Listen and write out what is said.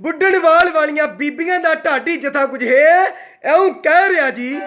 ਬੁੱਢਣਵਾਲ ਵਾਲੀਆਂ ਬੀਬੀਆਂ ਦਾ ਢਾਡੀ ਜਥਾ ਕੁਝ ਹੈ? ਐਉਂ ਕਹਿ ਰਿਹਾ ਜੀ।